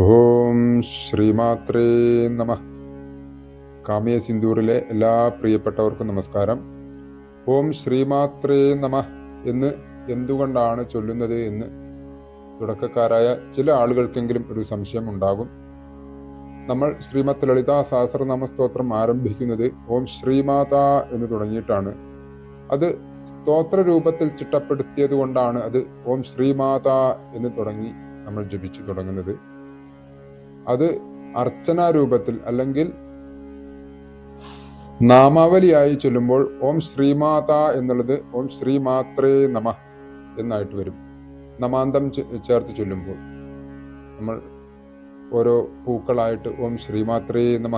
ഓം ശ്രീമാത്രേ നമ. കാമിയ സിന്ദൂറിലെ എല്ലാ പ്രിയപ്പെട്ടവർക്കും നമസ്കാരം. ഓം ശ്രീമാത്രേ നമ എന്ന് എന്തുകൊണ്ടാണ് ചൊല്ലുന്നത് എന്ന് തുടക്കക്കാരായ ചില ആളുകൾക്കെങ്കിലും ഒരു സംശയം ഉണ്ടാകും. നമ്മൾ ശ്രീമത് ലളിതാ സഹസ്രനാമ സ്തോത്രം ആരംഭിക്കുന്നത് ഓം ശ്രീമാത എന്ന് തുടങ്ങിയിട്ടാണ്. അത് സ്തോത്ര രൂപത്തിൽ ചിട്ടപ്പെടുത്തിയത് കൊണ്ടാണ് അത് ഓം ശ്രീമാത എന്ന് തുടങ്ങി നമ്മൾ ജപിച്ചു തുടങ്ങുന്നത്. അത് അർച്ചനാരൂപത്തിൽ അല്ലെങ്കിൽ നാമാവലിയായി ചൊല്ലുമ്പോൾ ഓം ശ്രീമാത എന്നുള്ളത് ഓം ശ്രീമാത്രേ നമ എന്നായിട്ട് വരും. നമാന്തം ചേർത്ത് ചൊല്ലുമ്പോൾ നമ്മൾ ഓരോ പൂക്കളായിട്ട് ഓം ശ്രീമാത്രേ നമ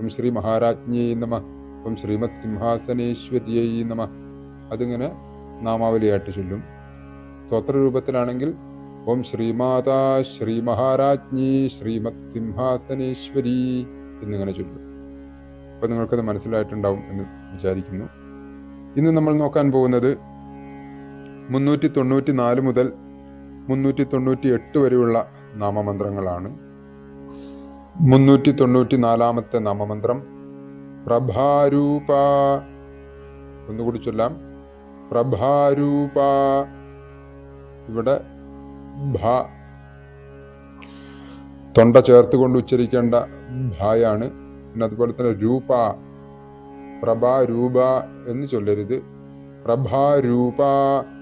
ഓം ശ്രീ മഹാരാജ്ഞേ നമ ഓം ശ്രീമത് സിംഹാസനേശ്വര്യേ നമ അതിങ്ങനെ നാമാവലിയായിട്ട് ചൊല്ലും. സ്തോത്ര രൂപത്തിലാണെങ്കിൽ ഓം ശ്രീമാതാ ശ്രീ മഹാരാജ്ഞി ശ്രീമത് സിംഹാസനേശ്വരി എന്നിങ്ങനെ ചൊല്ലും. അപ്പം നിങ്ങൾക്കത് മനസ്സിലായിട്ടുണ്ടാവും എന്ന് വിചാരിക്കുന്നു. ഇന്ന് നമ്മൾ നോക്കാൻ പോകുന്നത് മുന്നൂറ്റി തൊണ്ണൂറ്റി നാല് മുതൽ മുന്നൂറ്റി തൊണ്ണൂറ്റി എട്ട് വരെയുള്ള നാമമന്ത്രങ്ങളാണ്. മുന്നൂറ്റി തൊണ്ണൂറ്റി നാലാമത്തെ നാമമന്ത്രം പ്രഭാരൂപ. ഒന്നുകൂടി ചൊല്ലാം. പ്രഭാരൂപ. ഇവിടെ ഭ. തൊണ്ട ചേർത്തുകൊണ്ട് ഉച്ചരിക്കേണ്ട ഭായാണ്. പിന്നെ അതുപോലെ തന്നെ രൂപ പ്രഭ രൂപ എന്ന് ചൊല്ലരുത്. പ്രഭാരൂപ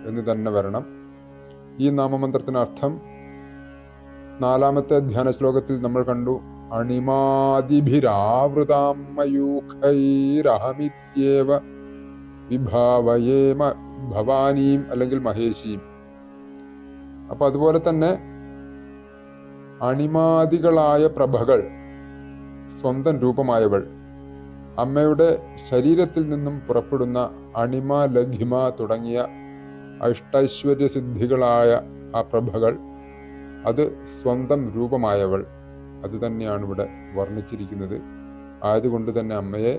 എന്ന് തന്നെ വരണം. ഈ നാമമന്ത്രത്തിന് അർത്ഥം നാലാമത്തെ ധ്യാന ശ്ലോകത്തിൽ നമ്മൾ കണ്ടു. അണിമാതിഭിരാവൃതാമയൂഖൈരഹമിത്യേവ വിഭാവയേമ ഭവാനീം അല്ലെങ്കിൽ മഹേശീം. അപ്പൊ അതുപോലെ തന്നെ അണിമാദികളായ പ്രഭകൾ സ്വന്തം രൂപമായവൾ അമ്മയുടെ ശരീരത്തിൽ നിന്നും പുറപ്പെടുന്ന അണിമ ലഘിമ തുടങ്ങിയ അഷ്ടൈശ്വര്യ സിദ്ധികളായ ആ പ്രഭകൾ അത് സ്വന്തം രൂപമായവൾ. അത് തന്നെയാണ് ഇവിടെ വർണിച്ചിരിക്കുന്നത്. ആയതുകൊണ്ട് തന്നെ അമ്മയെ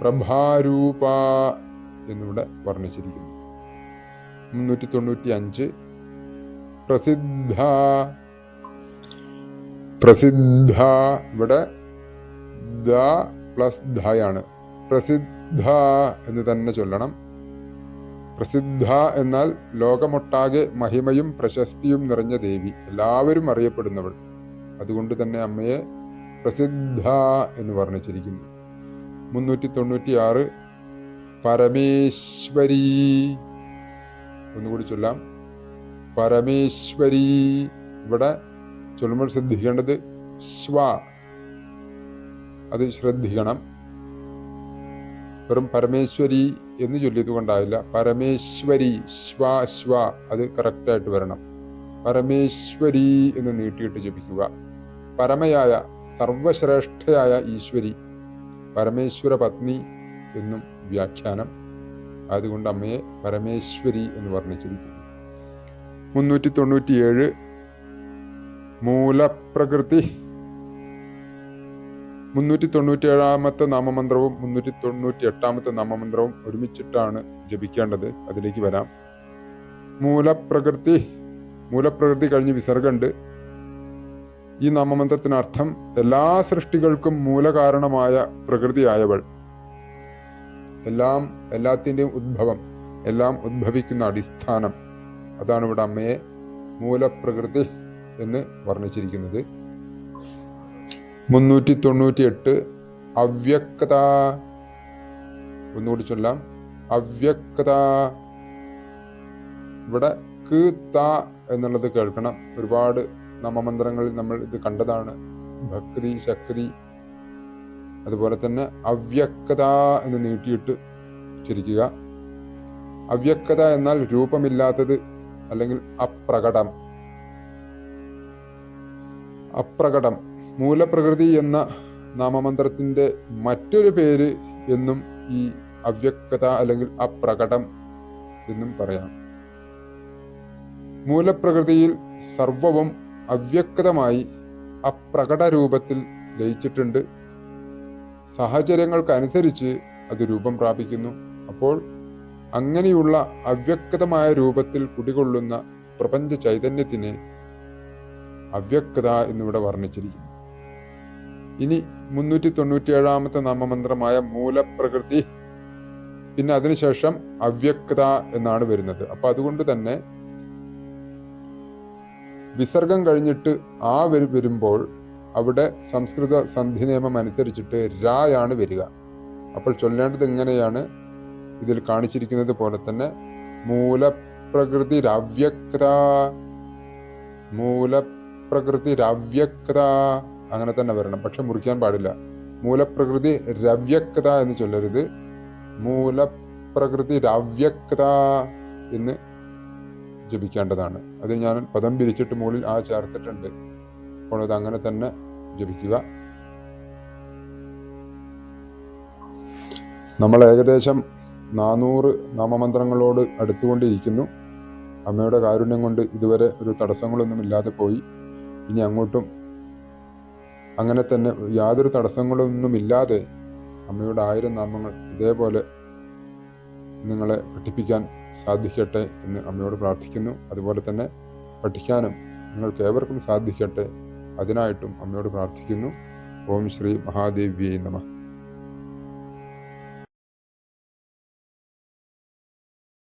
പ്രഭാരൂപ എന്നിവിടെ വർണിച്ചിരിക്കുന്നു. മുന്നൂറ്റി തൊണ്ണൂറ്റി അഞ്ച് പ്രസിദ്ധ. പ്രസിദ്ധ. ഇവിടെ ദ പ്ലസ് ധയാണ്. പ്രസിദ്ധ എന്ന് തന്നെ ചൊല്ലണം. പ്രസിദ്ധ എന്നാൽ ലോകമൊട്ടാകെ മഹിമയും പ്രശസ്തിയും നിറഞ്ഞ ദേവി. എല്ലാവരും അറിയപ്പെടുന്നവൾ. അതുകൊണ്ട് തന്നെ അമ്മയെ പ്രസിദ്ധ എന്ന് വർണിച്ചിരിക്കുന്നു. മുന്നൂറ്റി തൊണ്ണൂറ്റി ആറ് പരമേശ്വരി. ഒന്നുകൂടി ചൊല്ലാം. പരമേശ്വരി. ഇവിടെ ചൊല്ലുമ്പോൾ ശ്രദ്ധിക്കേണ്ടത് ശ്വ. അത് ശ്രദ്ധിക്കണം. വെറും പരമേശ്വരി എന്ന് ചൊല്ലിയത് കൊണ്ടാവില്ല. പരമേശ്വരി ശ്വ ശ്വ അത് കറക്റ്റായിട്ട് വരണം. പരമേശ്വരി എന്ന് നീട്ടിയിട്ട് ജപിക്കുക. പരമയായ സർവശ്രേഷ്ഠയായ ഈശ്വരി പരമേശ്വര പത്നി എന്നും വ്യാഖ്യാനം. അതുകൊണ്ട് അമ്മയെ പരമേശ്വരി എന്ന് വർണിച്ചിരിക്കുന്നു. മുന്നൂറ്റി തൊണ്ണൂറ്റിയേഴ് മൂലപ്രകൃതി. മുന്നൂറ്റി തൊണ്ണൂറ്റി ഏഴാമത്തെ നാമമന്ത്രവും മുന്നൂറ്റി തൊണ്ണൂറ്റി എട്ടാമത്തെ നാമമന്ത്രവും ഒരുമിച്ചിട്ടാണ് ജപിക്കേണ്ടത്. അതിലേക്ക് വരാം. മൂലപ്രകൃതി. മൂലപ്രകൃതി കഴിഞ്ഞ് വിസർഗമുണ്ട് ഈ നാമമന്ത്രത്തിനർത്ഥം എല്ലാ സൃഷ്ടികൾക്കും മൂലകാരണമായ പ്രകൃതിയായവൾ. എല്ലാം എല്ലാത്തിന്റെയും ഉദ്ഭവം എല്ലാം ഉദ്ഭവിക്കുന്ന അടിസ്ഥാനം. അതാണ് ഇവിടെ അമ്മയെ മൂലപ്രകൃതി എന്ന് വർണിച്ചിരിക്കുന്നത്. മുന്നൂറ്റി തൊണ്ണൂറ്റി എട്ട് അവ്യക്ത ഒന്നുകൂടി ചൊല്ലാം. അവ്യക്ത ഇവിടെ ക് ത എന്നുള്ളത് കേൾക്കണം. ഒരുപാട് നമമന്ത്രങ്ങളിൽ നമ്മൾ ഇത് കണ്ടതാണ്. ഭക്തി ശക്തി അതുപോലെ തന്നെ അവ്യക്ത എന്ന് നീട്ടിയിട്ട് ഉച്ചരിക്കുക അവ്യക്ത എന്നാൽ രൂപമില്ലാത്തത് അല്ലെങ്കിൽ അപ്രകടം. അപ്രകടം. മൂലപ്രകൃതി എന്ന നാമമന്ത്രത്തിന്റെ മറ്റൊരു പേര് എന്നും ഈ അവ്യക്തത അല്ലെങ്കിൽ അപ്രകടം എന്നും പറയാം. മൂലപ്രകൃതിയിൽ സർവവും അവ്യക്തമായി അപ്രകട രൂപത്തിൽ ലയിച്ചിട്ടുണ്ട്. സാഹചര്യങ്ങൾക്കനുസരിച്ച് അത് രൂപം പ്രാപിക്കുന്നു. അപ്പോൾ അങ്ങനെയുള്ള അവ്യക്തമായ രൂപത്തിൽ കുടികൊള്ളുന്ന പ്രപഞ്ച ചൈതന്യത്തിനെ അവ്യക്തത എന്നിവിടെ വർണിച്ചിരിക്കുന്നു. ഇനി മുന്നൂറ്റി തൊണ്ണൂറ്റിയേഴാമത്തെ നാമമന്ത്രമായ മൂലപ്രകൃതി പിന്നെ അതിനുശേഷം അവ്യക്തത എന്നാണ് വരുന്നത്. അപ്പൊ അതുകൊണ്ട് തന്നെ വിസർഗം കഴിഞ്ഞിട്ട് ആ വരു വരുമ്പോൾ അവിടെ സംസ്കൃത സന്ധി നിയമം അനുസരിച്ചിട്ട് രായാണ് വരിക. അപ്പോൾ ചൊല്ലേണ്ടത് എങ്ങനെയാണ് ഇതിൽ കാണിച്ചിരിക്കുന്നത് പോലെ തന്നെ മൂലപ്രകൃതി രവ്യക്ത. മൂലപ്രകൃതി രവ്യക്ത. അങ്ങനെ തന്നെ വരണം. പക്ഷെ മുറിക്കാൻ പാടില്ല. മൂലപ്രകൃതി രവ്യക്ത എന്ന് ചൊല്ലരുത്. മൂലപ്രകൃതി രവ്യക്ത എന്ന് ജപിക്കേണ്ടതാണ്. അത് ഞാൻ പദം പിരിച്ചിട്ട് മുകളിൽ ആ ചേർത്തിട്ടുണ്ട്. അപ്പോൾ അത് അങ്ങനെ തന്നെ ജപിക്കുക. നമ്മൾ ഏകദേശം നാനൂറ് നാമമന്ത്രങ്ങളോട് അടുത്തുകൊണ്ടിരിക്കുന്നു. അമ്മയുടെ കാരുണ്യം കൊണ്ട് ഇതുവരെ ഒരു തടസ്സങ്ങളൊന്നും ഇല്ലാതെ പോയി. ഇനി അങ്ങോട്ടും അങ്ങനെ തന്നെ യാതൊരു തടസ്സങ്ങളൊന്നുമില്ലാതെ അമ്മയുടെ ആയിരം നാമങ്ങൾ ഇതേപോലെ നിങ്ങളെ പഠിപ്പിക്കാൻ സാധിക്കട്ടെ എന്ന് അമ്മയോട് പ്രാർത്ഥിക്കുന്നു. അതുപോലെ തന്നെ പഠിക്കാനും നിങ്ങൾക്ക് ഏവർക്കും സാധിക്കട്ടെ അതിനായിട്ടും അമ്മയോട് പ്രാർത്ഥിക്കുന്നു. ഓം ശ്രീ മഹാദേവിയെ നമ.